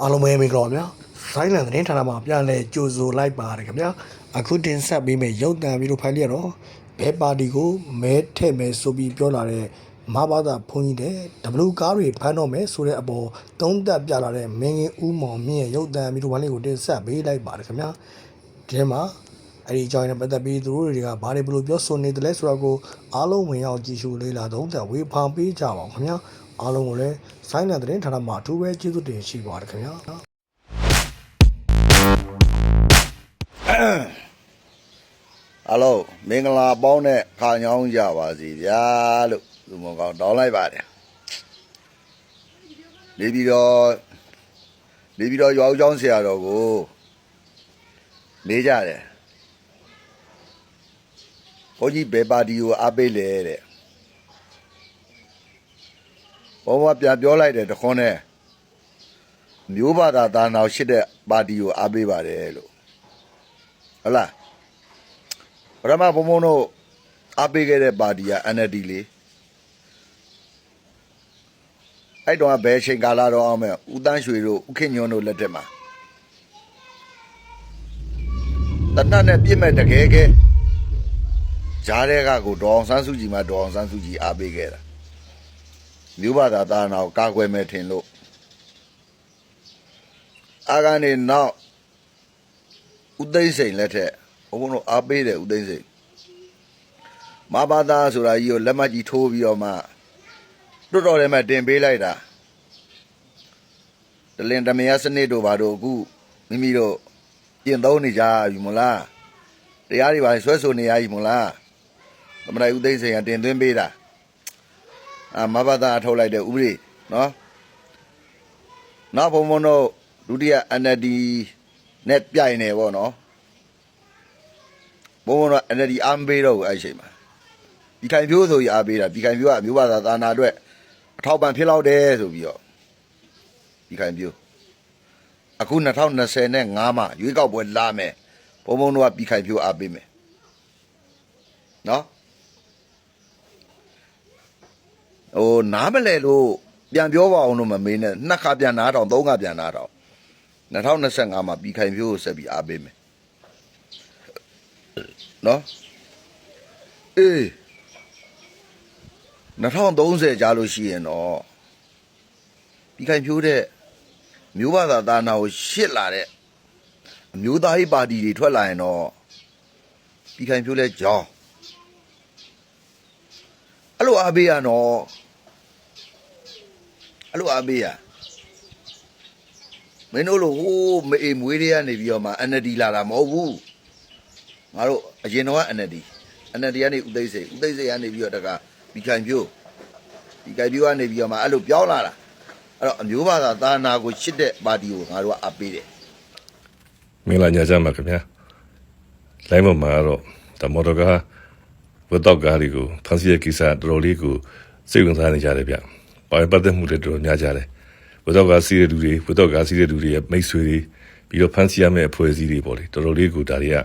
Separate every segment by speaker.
Speaker 1: အားလုံးပဲမင်္ဂလာပါဗျာဆိုင်းလန်သတင်းဌာနမှာပြန်လဲကြိုဆိုလိုက်ပါတယ်ခင်ဗျာအခုတင်ဆက်ပေးမယ့်ရုပ်သံဗီဒီယိုဖိုင်လေးကတော့ဘဲပါတီကိုမဲထည့်မယ်ဆိုပြီးပြောလာတဲ့မဘာသာဘုန်းကြီးတဲ့ W ကားတွေဖမ်းတော့မယ်ဆိုတဲ့အပေါ်သုံးသပ်ပြလာတဲ့မင်းငင်ဦးမောင်မြင့်ရဲ့ရုပ်သံဗီဒီယိုဖိုင်လေးကိုတင်ဆက်ပေးလိုက်ပါတယ်ခင်ဗျာဒီထဲမှာအဲ့ဒီအကြောင်းနဲ့ပတ်သက်ပြီးသူတို့တွေကဘာတွေဘယ်လိုပြောဆိုနေတယ်လဲဆိုတာကိုအားလုံးဝင်ရောက်ကြည့်ရှုလေ့လာသုံးသပ်ဝေဖန်ပေးကြပါဦးခင်ဗျာ အားလုံးကိုလည်းဆိုင်းလန်သတင်းဌာနမှာအထူးပဲကျေးဇူးတင်ရှိပါတယ်ခင်ဗျာ
Speaker 2: အားလုံးမင်္ဂလာပေါင်းတဲ့ခါညောင်းကြပါစီဗျာလို့လူမကောင်းတောင်းလိုက်ပါတယ်နေပြီးတော့နေပြီးတော့ရွာဦးကျောင်းဆရာတော်ကိုနေကြတယ်ဘုန်းကြီးဘယ်ပါတီကိုအားပေးလဲတဲ့ ဘုံဘပြန်ပြောလိုက်တယ်တခွန်းနဲ့မျိုးဘာသာသာနာရှိတဲ့ပါတီကိုအားပေးပါတယ်လို့ဟုတ်လားပရမဘုံဘုံတို့အားပေးခဲ့တဲ့ပါတီက NLD လေအဲ့တော့ကဘယ်အချိန်ကာလတော့အောင်မဲ့ဦးတန်းရွှေတို့ဦးခင်ညွန်းတို့လက်ထက်မှာတနတ်နဲ့ပြစ်မဲ့တကယ်ကဲဂျားတဲ့ကကိုဒေါအောင်ဆန်းစုကြည်မှာဒေါအောင်ဆန်းစုကြည်အားပေးခဲ့တာ မြို့ဘာသာသာနာကိုကာကွယ်မဲ့ထင်လို့အာကနေနောက်ဦးသိန်းစိန်လက်ထက်ဘုံဘုံတို့အားပေးတယ်ဦးသိန်းစိန်မဘာသာဆိုတာကြီးကိုလက်မှတ်ကြီးထိုးပြီးတော့မှတွတ်တော်ထဲမှာတင်ပေးလိုက်တာတလင်တမယစနစ်တို့ဘာတို့အခုမိမိတို့ပြင်သုံးနေကြပြီမို့လားတရားတွေပါဆွဲဆိုနေရပြီမို့လားသမဏေဦးသိန်းစိန်ကတင်သွင်းပေးတာ အာမဘာသာအထုတ်လိုက်တဲ့ဥပဒေနော်နောက်ဘုံဘုံတို့ဒုတိယ NLD နဲ့ပြိုင်နေပေါ့နော်ဘုံဘုံတော့ NLD အားမပေးတော့ဘူးအဲ့ဒီအချိန်မှာဒီခိုင်ဖြိုးဆိုကြီးအားပေးတာဒီခိုင်ဖြိုးကမျိုးဘာသာသာနာအတွက်အထောက်ပံ့ဖြစ်တော့တယ်ဆိုပြီးတော့ဒီခိုင်ဖြိုးအခု2025မှာရွေးကောက်ပွဲလာမယ်ဘုံဘုံတို့ကဒီခိုင်ဖြိုးအားပေးမယ်နော် ဟိုနားမလဲလို့ပြန်ပြောပါအောင်လို့မမေးနဲ့နှစ်ခါပြန်နားထောင်သုံးခါပြန်နားထောင်2025မှာပြီးခိုင်ဖြိုးကိုဆက်ပြီးအားပေးမယ်နော်အေး2030ကြာလို့ရှိရင်တော့ဒီခိုင်ဖြိုးတဲ့မျိုးဘာသာသာနာကိုရှစ်လာတဲ့အမျိုးသားရေးပါတီတွေထွက်လာရင်တော့ဒီခိုင်ဖြိုးလဲကြောင်းအဲ့လိုအားပေးရနော် အဲ့လိုအားပေးရမင်းတို့လိုဟိုးမအေးမွေးတွေကနေပြီးတော့မှ NLD လာတာမဟုတ်ဘူးငါတို့အရင်တော့က NLD NLD ကနေဥသိမ်းစိန်ဥသိမ်းစိန်ကနေပြီးတော့တကဒီခိုင်ပြိုးဒီခိုင်ပြိုးကနေပြီးတော့မှအဲ့လိုပြောင်းလာတာအဲ့တော့အမျိုးဘာသာသာနာကိုရှစ်တဲ့ပါတီကိုငါတို့ကအပ်ပေးတယ်
Speaker 3: မင်္ဂလာညချမ်းပါခင်ဗျာလိုင်းမမှာတော့တမော်တော်ကားဝတ်တော့ကားတွေကိုဖန်စီရဲ့ကိစ္စတော်တော်လေးကိုစိတ်ဝင်စားနေကြတယ်ဗျ ပါဝင်ပတ်သက်မှုတွေတော်တော်များကြတယ်ဝတ်တော့ကားစီးတဲ့လူတွေဝတ်တော့ကားစီးတဲ့လူတွေရဲ့မိတ်ဆွေတွေပြီးတော့ဖန်စီရမယ့်အဖွဲ့အစည်းတွေပေါ့လေတော်တော်လေးကိုဒါတွေက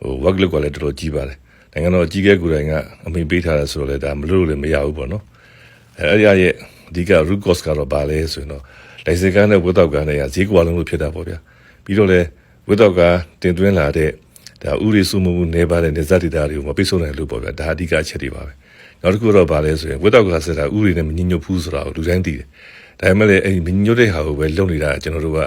Speaker 3: ဟို work look ကလည်းတော်တော်ကြီးပါတယ်နိုင်ငံတော်အကြီးအကဲကိုယ်တိုင်ကအမိန့်ပေးထားတယ်ဆိုတော့လည်းဒါမလို့လည်းမရဘူးပေါ့နော်အဲအဲ့ဒီရဲ့အဓိက root cause ကတော့ဘာလဲဆိုရင်တော့ license ကန်းနဲ့ဝတ်တော့ကားနဲ့ကဈေးကွာလုံးလို့ဖြစ်တာပေါ့ဗျာပြီးတော့လည်းဝတ်တော့ကားတင်သွင်းလာတဲ့ဒါဥရိစုမှုနေပါတဲ့နေဇတ်ဒေတာတွေကိုမပိတ်ဆို့နိုင်လို့ပေါ့ဗျာဒါအဓိကအချက်တွေပါပဲ နောက်တစ်ခုတော့ဗာလဲဆိုရင်ဝတ်တော့ကားဆိုတာဥရိနဲ့မညညွတ်ဘူးဆိုတာကိုလူတိုင်းသိတယ်ဒါပေမဲ့လည်းအဲ့ဒီမညညွတ်တဲ့ဟာကိုပဲလုပ်နေတာကျွန်တော်တို့က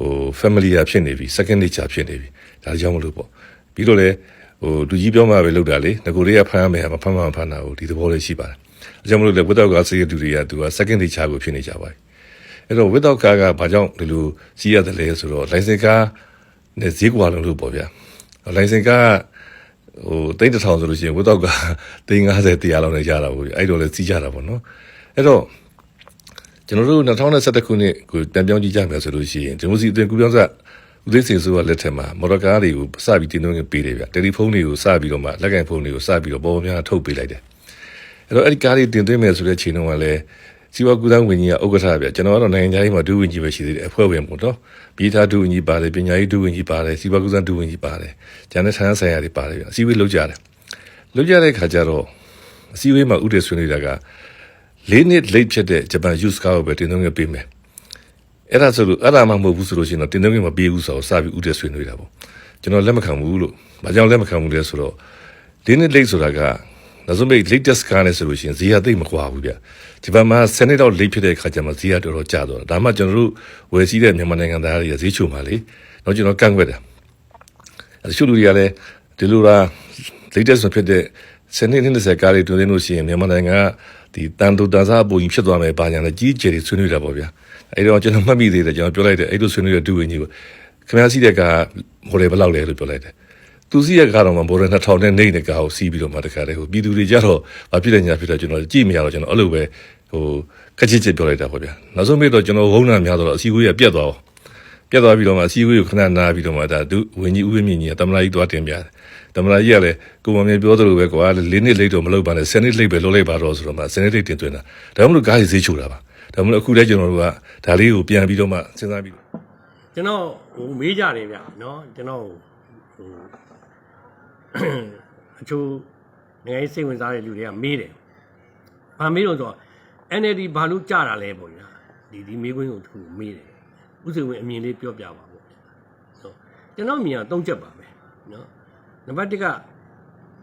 Speaker 3: ဟို family ရဖြစ်နေပြီ second nature ဖြစ်နေပြီဒါကြောင့်မလို့ပေါ့ပြီးတော့လည်းဟိုလူကြီးပြောမှပဲလုပ်တာလေငကိုတွေကဖမ်းရမယ်မဖမ်းမှမဖမ်းတာကိုဒီသဘောလေးရှိပါတယ်အဲကြောင့်မလို့လည်းဝတ်တော့ကားစေးတဲ့လူတွေကသူက second nature ကိုဖြစ်နေကြပါတယ်အဲ့တော့ without car ကဘာကြောင့်ဒီလိုစီးရတယ်လဲဆိုတော့ license car နဲ့ဈေးကွာလုံးလို့ပေါ့ဗျာ license car ဟိုတိတ်တစ်ထောင်ဆိုလို့ရှိရင် without car တိတ်90တရားလောက်နဲ့ရတာပေါ့ဗျာအဲ့တော့လည်းစီးကြတာပေါ့နော်အဲ့တော့ကျွန်တော်တို့2021ခုနှစ်ကိုပြန်ပြောင်းကြည့်ကြမယ်ဆိုလို့ရှိရင်ဒီမိုစီအသွင်ကူးပြောင်းစဦးသိန်းစင်စိုးကလက်ထက်မှာမော်တော်ကားတွေကိုစပြီးတင်သွင်းပေးတယ်ဗျတယ်လီဖုန်းတွေကိုစပြီးတော့မှလက်ကင်ဖုန်းတွေကိုစပြီးတော့ပေါ်ပေါ်များထုတ်ပေးလိုက်တယ်အဲ့တော့အဲ့ဒီကားတွေတင်သွင်းမယ်ဆိုတဲ့ချိန်တုန်းကလည်း စီဝါကူတန်းဝင်ကြီးကဥက္ကဋ္ဌဗျကျွန်တော်ကတော့နိုင်ငံခြားရေးမှာဒုဝန်ကြီးပဲရှိသေးတယ်အဖွဲ့ဝင်ပေါ့နော်ပြည်သားဒုဝန်ကြီးပါတယ်ပညာရေးဒုဝန်ကြီးပါတယ်စီဝါကူတန်းဒုဝန်ကြီးပါတယ်ကျန်တဲ့ဌာနဆိုင်ရာတွေပါတယ်ဗျအစည်းအဝေးလုပ်ကြတယ်လုပ်ကြတဲ့ခါကျတော့အစည်းအဝေးမှာဥတည်ဆွေးနွေးတာက၄နှစ် late ဖြစ်တဲ့ဂျပန် use car ကိုပဲတင်သွင်းပေးမယ်အဲ့ဒါဆိုလို့အဲ့ဒါမှမဟုတ်ဘူးဆိုလို့ရှိရင်တော့တင်သွင်းခွင့်မပေးဘူးဆိုတော့စပြီးဥတဲ့ဆွေးနွေးတာပေါ့ကျွန်တော်လက်မခံဘူးလို့ဘာကြောင့်လက်မခံဘူးလဲဆိုတော့ဒီနေ့လိတ်ဆိုတာကနောက်ဆုံးပိတ် latest ကားနဲ့ဆိုလို့ရှိရင်ဈေးကသိပ်မကွာဘူးဗျ ဒီဘက်မှာစနေတော့လိတ်ဖြစ်တဲ့ခါကျမှဈေးကတော်တော်ကျသွားတာဒါမှကျွန်တော်တို့ဝယ်စီးတဲ့မြန်မာနိုင်ငံသားတွေကဈေးချိုမှာလေတော့ကျွန်တော်ကန့်ကွက်တယ်အဲရှုလူတွေကလည်းဒီလိုလား latest ဖြစ်တဲ့စနေနေ့20ကားတွေတွင်လို့ရှိရင်မြန်မာနိုင်ငံကဒီတန်တူတန်စားပုံကြီးဖြစ်သွားမယ်ဘာညာလဲကြီးကျယ်တွေဆွေးနွေးတာပေါ့ဗျာအဲ့တော့ကျွန်တော်မှတ်မိသေးတယ်ကျွန်တော်ပြောလိုက်တယ်အဲ့လိုဆွေးနွေးတဲ့ဒူဝင်ကြီးကိုခင်ဗျားစီးတဲ့ကမော်ဒယ်ဘယ်လောက်လဲလို့ပြောလိုက်တယ် သူစီရကတော့မှဘောရ2000နဲ့နေတဲ့ကားကိုစီးပြီးတော့မှတခါတည်းဟိုပြည်သူတွေကြတော့ဘာဖြစ်လဲညာဖြစ်လဲကျွန်တော်ကြည့်မရတော့ကျွန်တော်အဲ့လိုပဲဟိုကချစ်ချစ်ပြောလိုက်တာပေါ့ဗျာနောက်ဆုံးမိတော့ကျွန်တော်ဝုန်းနာများတော့အစည်းအဝေးကပြတ်သွားအောင်ပြတ်သွားပြီးတော့မှအစည်းအဝေးကိုခဏနားပြီးတော့မှဒါသူဝင်ကြီးဥပမြင့်ကြီးကတမလာကြီးသွားတင်ပြတယ်တမလာကြီးကလည်းကိုမမေပြောသလိုပဲကွာ၄နှစ်လိတ်တော့မလုပ်ပါနဲ့၁၀နှစ်လိတ်ပဲလုပ်လိုက်ပါတော့ဆိုတော့မှ၁၀နှစ်လိတ်တင်သွင်းတာဒါမှမဟုတ်ကားကြီးဈေးချိုတာပါဒါမှမဟုတ်အခုလည်းကျွန်တော်တို့ကဒါလေးကိုပြန်ပြီးတော့မှစဉ်းစားပြီး
Speaker 4: ကျွန်တော်ဟိုမေးကြတယ်ဗျာနော်ကျွန်တော် အချို့နိုင်ငံရေးစိတ်ဝင်စားတဲ့လူတွေကမေးတယ်။ဘာမေးတော့ဆိုတော့ NLD ဘာလို့ကြတာလဲပေါ့ဗျာ။ဒီဒီမေးခွန်းကိုသူမေးတယ်။ဥစဉ်ဝင်အမြင်လေးပြောပြပါပေါ့။ဆိုကျွန်တော်မြင်တာသုံးချက်ပါပဲ။နော်။နံပါတ်1က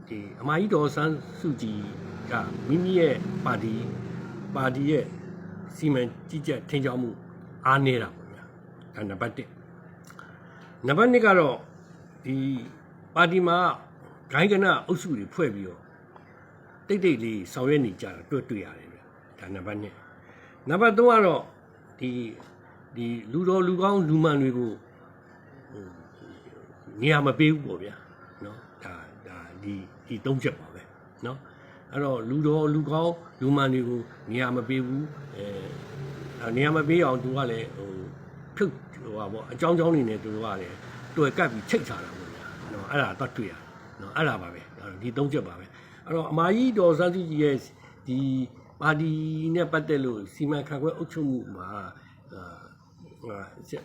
Speaker 4: ဒီအမကြီးတော်ဆန်းစုကြည်ကမိမိရဲ့ပါတီပါတီရဲ့စီမံကြီးကြပ်ထိန်းချုပ်မှုအားနည်းတာပေါ့ဗျာ။ဒါနံပါတ်1။နံပါတ်2ကတော့ဒီပါတီမှာ ဂိုင်းကနအုပ်စုတွေဖွဲ့ပြီးတော့တိတ်တိတ်လေးဆောင်ရွက်နေကြတာတွေ့တွေ့ရတယ်ဗျဒါနံပါတ်1နံပါတ်3ကတော့ဒီဒီလူတော်လူကောင်းလူမှန်တွေကိုနေရာမပေးဘူးပေါ့ဗျာနော်ဒါဒါဒီဒီသုံးချက်ပါပဲနော်အဲ့တော့လူတော်လူကောင်းလူမှန်တွေကိုနေရာမပေးဘူးအဲနေရာမပေးအောင်သူကလည်းဟိုဖြုတ်ဟိုပါပေါ့အကြောင်းကြောင်းနေနေသူကလည်းတွေ့ကပ်ပြီးချိတ်ချတာပေါ့ဗျာနော်အဲ့ဒါတော့တွေ့ရတယ် နော်အဲ့ဒါပါပဲဒီ၃ချက်ပါပဲအဲ့တော့အမာကြီးတော်စန်းစုကြည်ရဲ့ဒီပါတီနဲ့ပတ်သက်လို့စီမံခန့်ခွဲအုပ်ချုပ်မှုမှာ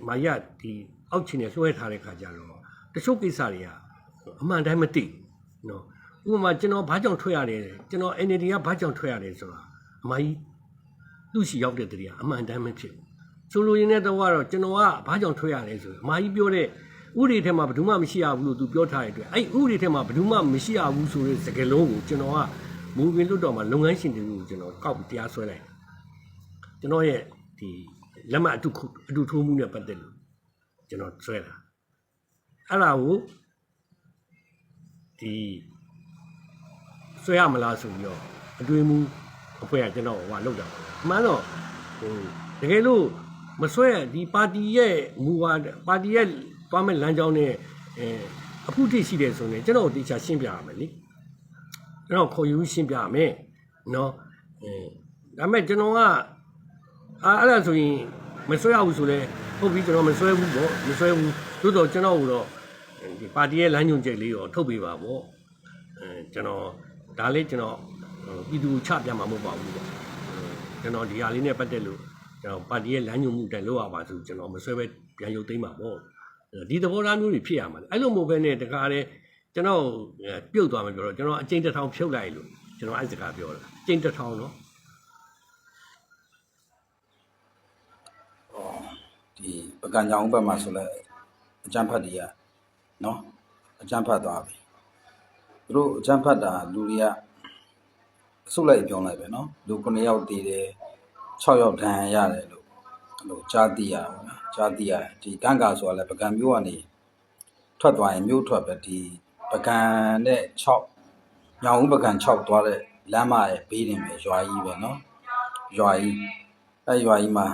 Speaker 4: မာရဒီအောက်ချင်နဲ့လွှဲထားတဲ့ခါကျတော့တချို့ကိစ္စတွေကအမှန်တိုင်းမသိနော်ဥပမာကျွန်တော်ဘာကြောင့်ထွက်ရတယ်ကျွန်တော် NLD ကဘာကြောင့်ထွက်ရတယ်ဆိုတာအမကြီးသူ့ရှိရောက်တဲ့တည်းကအမှန်တမ်းမဖြစ်ဘူးဆိုလိုရင်းတဲ့တော့ကတော့ကျွန်တော်ကဘာကြောင့်ထွက်ရတယ်ဆိုအမကြီးပြောတဲ့ ဥဒေထဲမှာဘယ်သူမှမရှိရဘူးလို့သူပြောထားတဲ့အတွက်အဲ့ဥဒေထဲမှာဘယ်သူမှမရှိရဘူးဆိုတဲ့စကားလုံးကိုကျွန်တော်ကမူဝင်လွတ်တော်မှာလုပ်ငန်းရှင်တွေကိုကျွန်တော်ကောက်ပြီးတရားစွဲလိုက်တယ်ကျွန်တော်ရဲ့ဒီလက်မှတ်အတုခုအတုထိုးမှုနဲ့ပတ်သက်လို့ကျွန်တော်ဆွဲတာအဲ့ဒါကိုဒီဆွဲရမလားဆိုပြီးတော့အတွေးမှုအဖွဲ့ကကျွန်တော်ဟိုလောက်တာအမှန်တော့ဟိုတကယ်လို့မဆွဲဒီပါတီရဲ့မူဝါဒပါတီရဲ့ တွားမဲ့လမ်းကြောင်းနဲ့အဲအဖုထိရှိတယ်ဆိုရင်ကျွန်တော်တို့တရားရှင်းပြရမယ်လေကျွန်တော်ခေါ်ယူရှင်းပြရမယ်နော်အဲဒါပေမဲ့ကျွန်တော်ကအာအဲ့ဒါဆိုရင်မဆွဲရဘူးဆိုလဲဟုတ်ပြီကျွန်တော်မဆွဲဘူးပေါ့မဆွဲဘူးသို့တော့ကျွန်တော်တို့ဒီပါတီရဲ့လမ်းညွှန်ချက်လေးတော့ထုတ်ပေးပါပေါ့အဲကျွန်တော်ဒါလေးကျွန်တော်ပြည်သူချပြမှာမဟုတ်ပါဘူးပေါ့ကျွန်တော်ဒီဟာလေးနဲ့ပတ်သက်လို့ကျွန်တော်ပါတီရဲ့လမ်းညွှန်မှုတိုင်လောက်ရပါဆိုကျွန်တော်မဆွဲပဲပြန်ရုပ်သိမ်းပါပေါ့ ဒီသဘောထားမျိုးတွေဖြစ်ရမှာအဲ့လိုမဟုတ်ဘဲနဲ့တခါတည်းကျွန်တော်ပြုတ်သွားမယ်ပြောတော့ကျွန်တော်အကျဉ်းတစ်ထောင်ဖြုတ်လိုက်လို့ကျွန်တော်အဲ့စကားပြောတာအကျဉ်းတစ်ထောင်နော်
Speaker 5: ဒီပကံကြောင်ဘက်မှာဆိုလဲအကျန်းဖတ်တွေကနော်အကျန်းဖတ်သွားပြီသူတို့အကျန်းဖတ်တာလူတွေကအစုလိုက်ပြောင်းလိုက်ပဲနော်လူ9ယောက်တည်တယ်6ယောက်ဒဏ်ရာရတယ်လို့အဲ့ လိုကြားသိရပါမယ်ကြားသိရတယ်ဒီတန်ကာဆိုတာလဲပကံမျိုးကနေထွက်သွားရင်မျိုးထွက်ပဲဒီပကံနဲ့6ညောင်ဦးပကံ6သွားတဲ့လမ်းမရဲ့ဘေးတင်ပဲရွာကြီးပဲနော်ရွာကြီးအဲရွာကြီးမှာ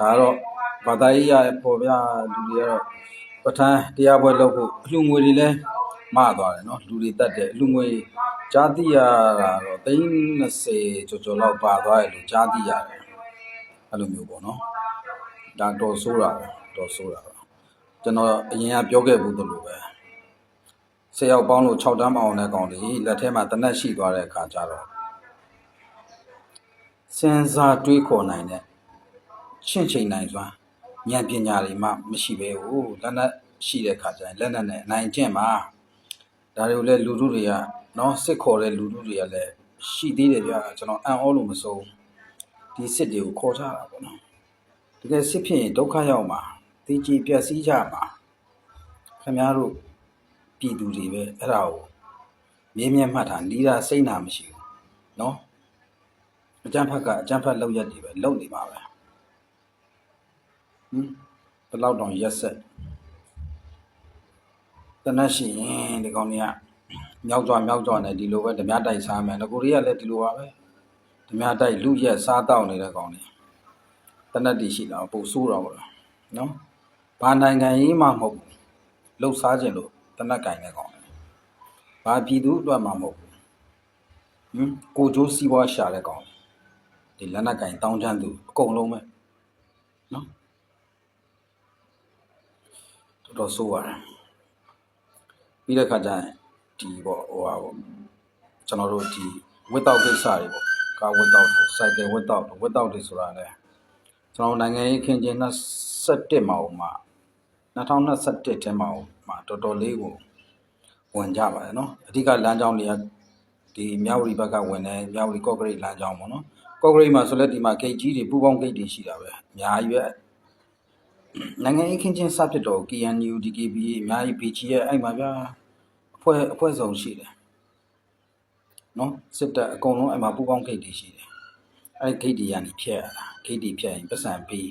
Speaker 5: ဒါကတော့ ဘာသာရေးရပေါ်ပြလူတွေကတော့ပဋ္ဌာန်းတရားပွဲလုပ်ဖို့အလှငွေတွေလည်းမသွားတယ်เนาะလူတွေတတ်တယ်အလှငွေကြားသိရတာတော့30ကျော်ကျော်လောက်ပါသွားတယ်လို့ကြားသိရတယ်အဲ့လိုမျိုးပေါ့เนาะ ဒါတော်ဆိုးတာပဲတော်ဆိုးတာပဲကျွန်တော်အရင်ကပြောခဲ့ဘူးသလိုပဲဆယ်ယောက်ပေါင်းလို့6တန်းမအောင်တဲ့ကောင်တွေလက်ထဲမှာတနက်ရှိသွားတဲ့အခါကျတော့စဉ်းစားတွေးခေါ်နိုင်တဲ့ရှင့်ချိန်နိုင်စွာဉာဏ်ပညာတွေမှမရှိပဲဘူးလက်နက်ရှိတဲ့ခါကျရင်လက်နက်နဲ့အနိုင်ကျင့်ပါဒါတွေကိုလည်းလူထုတွေကနော်စစ်ခေါ်တဲ့လူထုတွေကလည်းရှိသေးတယ်ဗျာကျွန်တော်အံ့ဩလို့မစိုးဒီစစ်တွေကိုခေါ်ထားတာပေါ့နော် တကယ်စစ်ဖြစ်ရင်ဒုက္ခရောက်မှာတည်ကြည်ပြည့်စည်ကြမှာခင်ဗျားတို့ပြည်သူတွေပဲအဲ့ဒါကိုမြင်းမြတ်မှတ်တာနီးတာစိတ်နာမရှိဘူးနော်အကျံဖက်ကအကျံဖက်လောက်ရက်တွေပဲလောက်နေပါပဲဟင်ဘလောက်တောင်ရက်ဆက်တနက်ရှိရင်ဒီကောင်တွေကမြောက်ကြွမြောက်ကြွနဲ့ဒီလိုပဲဓမြတိုက်စားမယ်ငကိုရီးယားလည်းဒီလိုပါပဲဓမြတိုက်လူရက်စားတောက်နေတဲ့ကောင်တွေ တနတ်တီရှိတာပို့ဆိုးတော့ပါလားနော်ဘာနိုင်ငံရေးမှမဟုတ်ဘူးလှုပ်ရှားခြင်းလို့တနတ်ကင်တဲ့ကောင်တွေဘာပြည်သူအတွက်မှမဟုတ်ဘူးဟမ်ကိုကျိုးစီးပွားရှာတဲ့ကောင်တွေဒီလက်နက်ကင်တောင်းချမ်းသူအကုန်လုံးပဲနော်တော်တော်ဆိုးရတယ်ပြီးတဲ့ခါကျရင်ဒီပေါ့ဟိုဟာပေါ့ကျွန်တော်တို့ဒီဝက်တောက်ကိစ္စတွေပေါ့ကားဝက်တောက်ဆိုစိုက်ကယ်ဝက်တောက်ဝက်တောက်တွေဆိုတာလဲ ကျွန်တော်နိုင်ငံရေးခင်ကျင်း27မှာဟိုမှာ2021ထဲမှာဟိုမှာတော်တော်လေးကိုဝင်ကြပါတယ်နော်အဓိကလမ်းကြောင်းတွေကဒီမြောက်ရီဘက်ကဝင်တယ်မြောက်ရီကော့ဂရိတ်လမ်းကြောင်းပေါ့နော်ကော့ဂရိတ်မှာဆိုလဲဒီမှာဂိတ်ကြီးတွေပူပေါင်းဂိတ်တွေရှိတာပဲအများကြီးပဲနိုင်ငံရေးခင်းချင်းစဖြစ်တော့ KNU DKBA အများကြီး PG ရဲ့အဲ့မှာဗျာအဖွဲ့အဖွဲ့စုံရှိတယ်နော်စစ်တပ်အကုန်လုံးအဲ့မှာပူပေါင်းဂိတ်တွေရှိတယ် အဲ့ဂိတ်တွေကနေဖြတ်ရတာဂိတ်တွေဖြတ်ရင်ပတ်စံပေး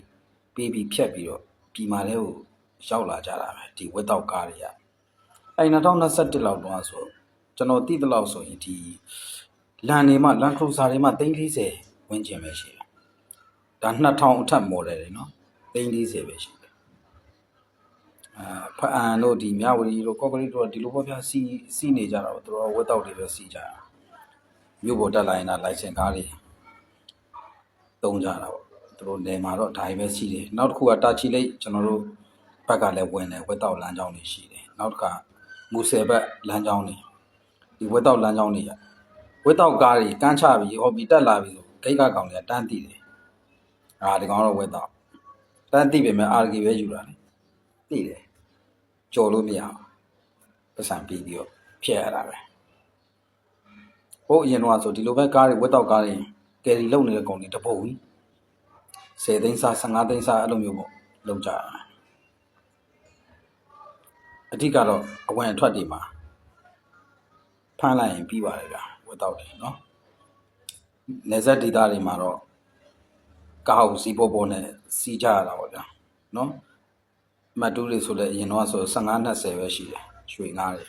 Speaker 5: ပေးပြီးဖြတ်ပြီးတော့ဒီမှာလဲကိုရောက်လာကြတာပဲဒီဝက်တော့ကားတွေကအဲ့2021လောက်တော့ဆိုကျွန်တော်တိတလောက်ဆိုရင်ဒီလန်နေမှာလန်ခရိုဆာတွေမှာ340ဝန်းကျင်ပဲရှိတယ်ဒါ2000အထက်မော်ဒယ်တွေနော်340ပဲရှိတယ်အာဖအန်တို့ဒီမြဝတီတို့ကော့ကရိတ်တို့ကဒီလိုပေါ့ဗျာစီစီနေကြတာပေါ့သူတို့ကဝက်တောက်တွေပဲစီကြတာမြို့ပေါ်တက်လာရင်တော့လိုင်စင်ကားတွေ တုံးကြတာပေါ့သူတို့နေမှာတော့ဒါကြီးပဲစီတယ်နောက်တစ်ခုကတာချီလိတ်ကျွန်တော်တို့ဘက်ကလည်းဝင်တယ်ဝက်တောက်လမ်းကြောင်းတွေရှိတယ်နောက်တစ်ခါမူဆယ်ဘက်လမ်းကြောင်းတွေဒီဝက်တောက်လမ်းကြောင်းတွေကဝက်တောက်ကားတွေကန်းချပြီးဟောပြီးတက်လာပြီးဆိုဂိတ်ကကောင်တွေကတန်းတည်တယ်အာဒီကောင်ကတော့ဝက်တောက်တန်းတည်ပေမဲ့ RG ပဲယူတာလေတည်တယ်ကြော်လို့မရဘူးပတ်စံပြီးပြီးတော့ဖျက်ရတာပဲဟိုအရင်တော့ဆိုဒီလိုပဲကားတွေဝက်တော့ကားတွေ ကယ်ရီလုံနေတဲ့ကောင်တွေတပုတ်ကြီး10သိန်းစား15သိန်းစားအဲ့လိုမျိုးပေါ့လုံကြတာအဓိကတော့အဝင်အထွက်တွေမှာဖမ်းလိုက်ရင်ပြီးပါတယ်ဗျာဝက်တော့တယ်နော်နေဆက်ဒေတာတွေမှာတော့ကားကိုစီးပေါ်ပေါ်နဲ့စီးကြရတာပေါ့ဗျာနော်မတ်တူးတွေဆိုလည်းအရင်တော့ဆို15 20ပဲရှိတယ်ရွှေငါးတွေ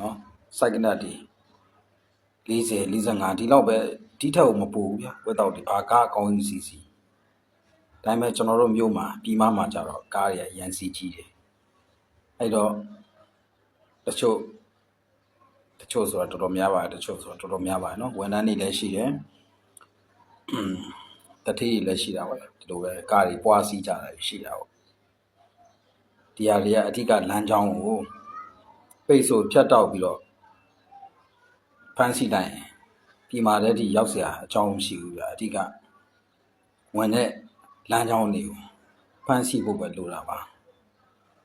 Speaker 5: နော်စိုက်ကနတ်ဒီ 40 45ဒီလောက်ပဲဒီထက်ကိုမပူဘူးဗျဝက်တော့ဒီဘာကားအကောင်းကြီးစီစီဒါပေမဲ့ကျွန်တော်တို့မြို့မှာပြည်မမှာကြတော့ကားတွေကရန်စီကြီးတယ်အဲ့တော့တချို့တချို့ဆိုတာတော်တော်များပါတယ်တချို့ဆိုတာတော်တော်များပါတယ်နော်ဝန်ထမ်းတွေလည်းရှိတယ်တတိတွေလည်းရှိတာပေါ့ဒီလိုပဲကားတွေပွားစီးကြတာရှိတာပေါ့ဒီဟာတွေကအဓိကလမ်းကြောင်းကိုပိတ်ဆို့ဖြတ်တောက်ပြီးတော့ ဖမ်းဆီးလိုက်ရင်ပြည်မာတဲ့ဒီရောက်เสียအကြောင်းမရှိဘူးဗျာအဓိကဝင်တဲ့လမ်းကြောင်းတွေကိုဖမ်းဆီးဖို့ပဲလိုတာပါ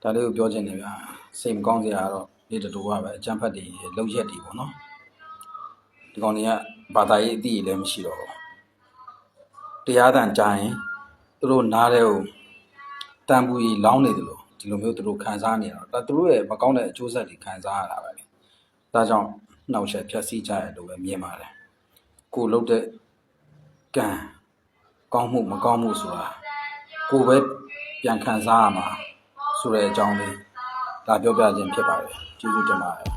Speaker 5: ဒါလေးကိုပြောချင်တယ်ဗျာစိတ်မကောင်းစရာကတော့ဒီတူကပဲအကြမ်းဖက်တွေလောက်ရက်တွေပေါ့နော်ဒီကောင်တွေကဘာသာရေးအသိလည်းမရှိတော့ဘူးတရားတန်ကြရင်သူတို့နားတဲ့ကို တန်ပူကြီးလောင်းနေတယ်လို့ဒီလိုမျိုးသူတို့ခံစားနေရတော့ဒါသူတို့ရဲ့မကောင်းတဲ့အကျိုးဆက်တွေခံစားရတာပဲလေဒါကြောင့် နှောက်ယှက်ဖြတ်စည်းကြရလို့ပဲမြင်ပါတယ်ကိုလုတ်တဲ့ကံကောင်းမှုမကောင်းမှုဆိုတာကိုပဲပြန်ခံစားရမှာဆိုတဲ့အကြောင်းလေးဒါပြောပြခြင်းဖြစ်ပါတယ်ကျေးဇူးတင်ပါတယ်